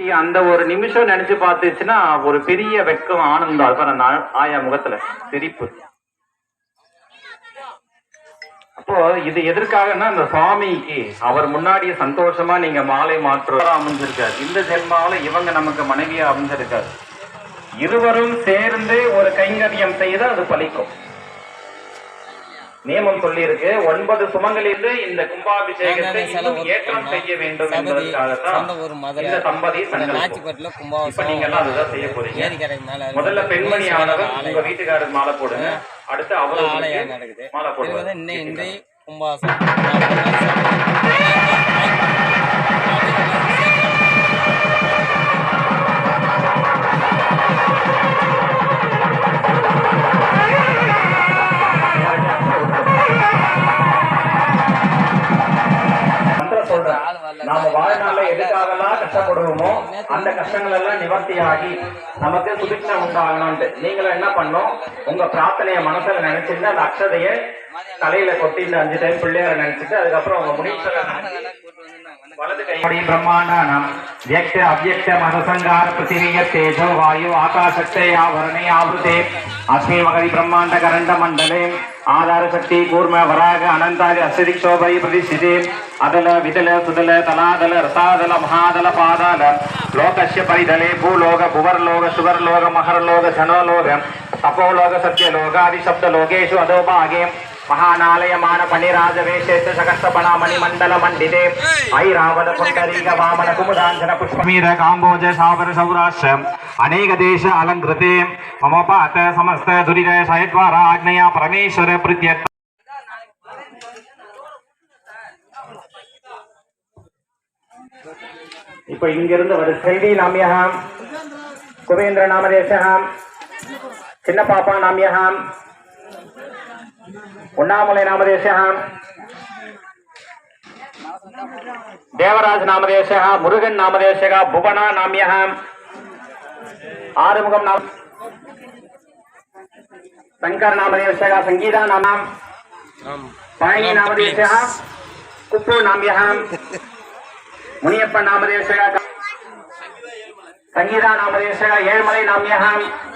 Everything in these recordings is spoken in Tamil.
அந்த ஒரு நிமிஷம் நினைச்சு பார்த்துச்சுன்னா ஒரு பெரிய வெட்கம் ஆனந்தம் அது ஆயா முகத்துல சிரிப்பு. அப்போ இது எதற்காகன்னா அந்த சுவாமிக்கு அவர் முன்னாடியே சந்தோஷமா நீங்க மாலை மாற்ற அமைஞ்சிருக்காரு. இந்த ஜென்மாவில இவங்க நமக்கு மனைவியா அமைஞ்சிருக்காரு. இருவரும் சேர்ந்து ஒரு கைங்கரியம் செய்து அது பலிக்கும் நியமம் சொல்லி இருக்கு ஒன்பது சுமங்களிலிருந்து இந்த கும்பாபிஷேகத்தை ஏற்றம் செய்ய வேண்டும் என்பதற்காகத்தான் இந்த தம்பதி இப்ப நீங்க எல்லாம் அதுதான் செய்ய போறீங்க. முதல்ல பெண்மணி ஆனவர் உங்க ஆலயம். வீட்டுக்காரருக்கு மாலை போடுங்க. அடுத்து நடக்குது. மாலை இன்றைய கும்பாசம் கஷ்டங்கள் எல்லாம் நிவர்த்தியாகி நமக்கு சுபிக்ஷம் உண்டாகணும்ட்டு நீங்களும் என்ன பண்ணும் உங்க பிரார்த்தனைய மனசுல நினைச்சிருந்து அந்த அக்ஷதையை தலையில கொட்டிட்டு அஞ்சு டைம் பிள்ளையார நினைச்சிட்டு அதுக்கப்புறம் அவங்க முடிவு வலது கைப்படி பிரம்மாண்டானம். வியக்த அவ்யக்த மதசங்கார பிருத்திவிய தேஜோ வாயு ஆகாசத்தை ஆவரணை ஆவருதே. அஸ்மி மகதி பிரம்மாண்ட கரண்ட மண்டலே. ஆதார சக்தி கூர்ம வராக அனந்தாதி அஸ்தி சோபை பிரதிஷ்டிதே. அதல விதல சுதல தலாதல ரசாதல மகாதல பாதால லோகஸ்ய பரிதலே பூலோக புவர்லோக சுவர்லோக மகரலோக சனோலோக. தபோலோக சத்தியலோக அதிசப்த லோகேஷு அதோபாகே மகாநாலயமான பன்னிராஜவேஷேத்து சகஸ்தபணா மணிமண்டல மண்டிதே ஐராவத புண்டரீக வாமன குமுதாஞ்சன புஷ்பமீர காம்போஜ சாவர சௌராஷ்டிரம் அநேக தேச அலங்கிருதே மமோபாத்த சமஸ்த துரிக சயத்வார ஆக்னயா பரமேஸ்வர பிரித்யத் இப்ப இங்கிருந்து ஒரு செல்வி நாமியகாம் குபேந்திர நாமதேசகாம் चापा नाम यहाँ उन्नामले नाम यहाँ देवराज नाम मुगन नाम भुवन नाम यहाँ आरमुख शंकर नाम संगीत नाम पायी नाम कुपु नाम यहाँ संगीत नाम ऐम नाम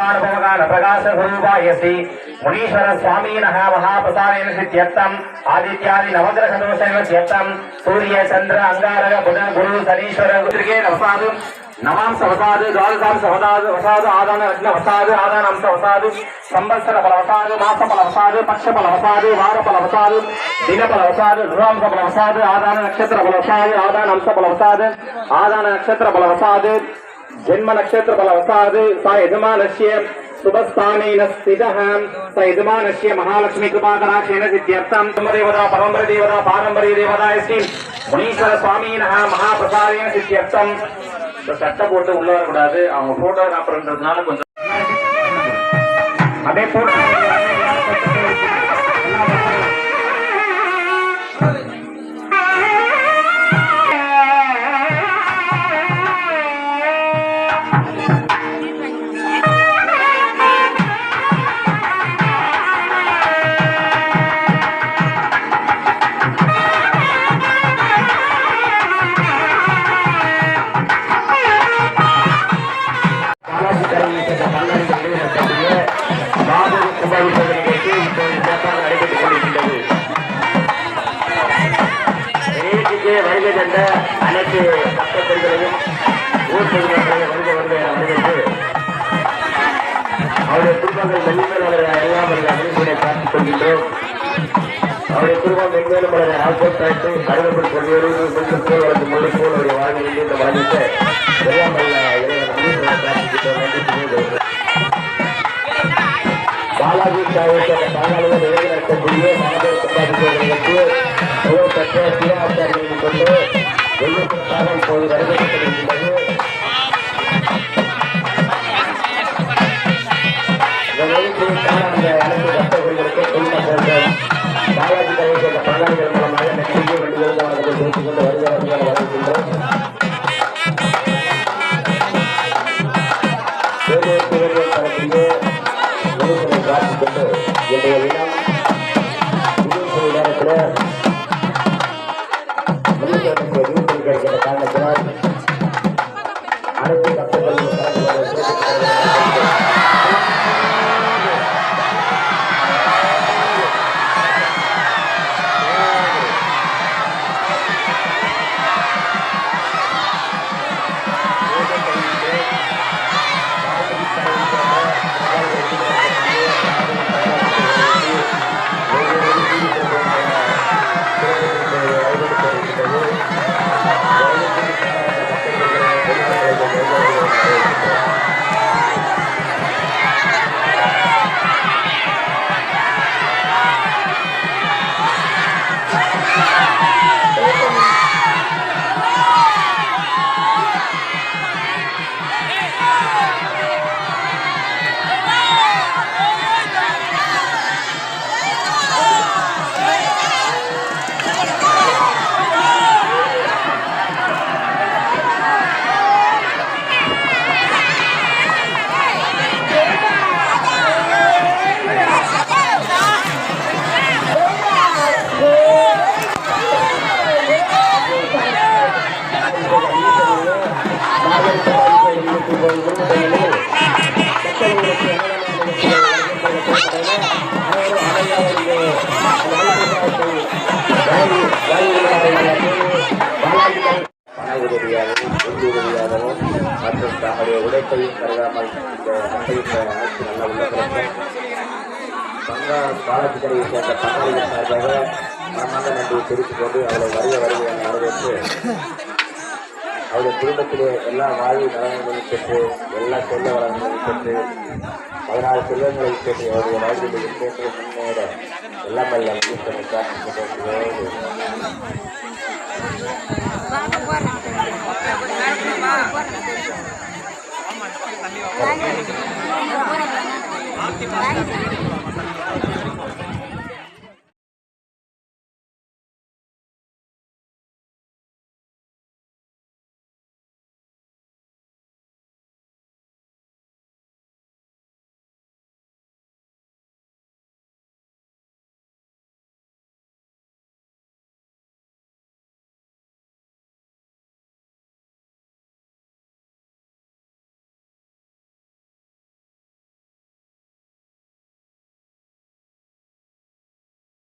రత్నానుభవగాన ప్రకాశ స్వరూపాయసి మునీశ్వర స్వామీ నహ మహాప్రసాదేన సిద్ధ్యర్థం ఆదిత్యాది నవగ్రహ దోషైన సిద్ధ్యర్థం సూర్య చంద్ర అంగారక బుధ గురు శనీశ్వర గురుగే నవసాదు. నవాంశ వసాదు ద్వాదశాంశ వసాదు వసాదు ఆదాన లగ్న వసాదు ఆదానాంశ వసాదు. సంవత్సర ఫల మాస ఫల పక్ష ఫల వార ఫల దిన ఫల వసాదు ధృవాంశ ఆదాన నక్షత్ర ఫల ఆదానాంశ ఫల ఆదాన నక్షత్ర ఫల ಜನ್ಮ ನಕ್ಷತ್ರ ಫಲವಸಾದು ಸ ಯಜಮಾನಸ್ಯ ಶುಭಸ್ಥಾನೇನ ಸ್ಥಿತಃ ಸ ಯಜಮಾನಸ್ಯ ಮಹಾಲಕ್ಷ್ಮಿ ಕೃಪಾಕರಾಕ್ಷೇಣ ಸಿದ್ಧ್ಯರ್ಥಂ ಬ್ರಹ್ಮದೇವತಾ ಪರಂಪರ ದೇವತಾ ಪಾರಂಪರ್ಯ ದೇವತಾಯ ಶ್ರೀ முனீஸ்வர சுவாமியினா மகாபிரசாதேன சித்தியர்த்தம் சட்டை போட்டு உள்ள வரக்கூடாது அவங்க போட்டோகிராஃபர்ன்றதுனால கொஞ்சம் அதே போட்டோ மாபெரும் கும்பாபிஷேக நிகழ்ச்சி இப்போது சிறப்பாக நடைபெற்றுக் கொண்டிருக்கின்றது நிகழ்ச்சிக்கு வருகை தந்த அனைத்து பக்தர்களையும் ஊர் பொதுமக்களையும் வருக வருக என அவருடைய குடும்பங்கள் மென்மேல் எல்லாம் அவர்கள் அனுப்பினை பார்த்துக் கொள்கின்றோம் அவருடைய குடும்பம் மென்மேலும் அவரை ஆசைப்பட்டு கொஞ்சம் போல் போல் அவருடைய இந்த எல்லாம் பாலாஜி தாயத்தோட பாலாஜியில் நிறைவேற்றக்கூடிய மனதை சம்பாதிப்பதற்கு புகழ்பெற்ற சீராச்சாரியை கொண்டு வெள்ளத்திற்காக இப்போது வரவேற்கப்படுகின்றது. அந்த அனுப்புகிறார் கொண்டு வெள்ளிக்காக இப்போது வரவேற்கப்படுகின்றது இன்றைய தினம் விடுமுறை உழைப்பையும் கருதாமல் இந்த மக்களுக்கு அனைத்து நல்ல உள்ளங்களுக்கும் பங்கா பாலாஜிக்கரையை சேர்ந்த பங்காளிகள் சார்பாக மனமார்ந்த நன்றியை தெரிவித்துக் கொண்டு அவளை வருக வருக என வரவேற்று அவருடைய குடும்பத்திலே எல்லா வாழ்வு நலன்களையும் பெற்று எல்லா செல்ல வளங்களையும் பெற்று பதினாறு செல்வங்களை பெற்று அவருடைய வாழ்வில் முன்னேற்ற முன்னேற எல்லாம் வல்ல Thank you. Thank you.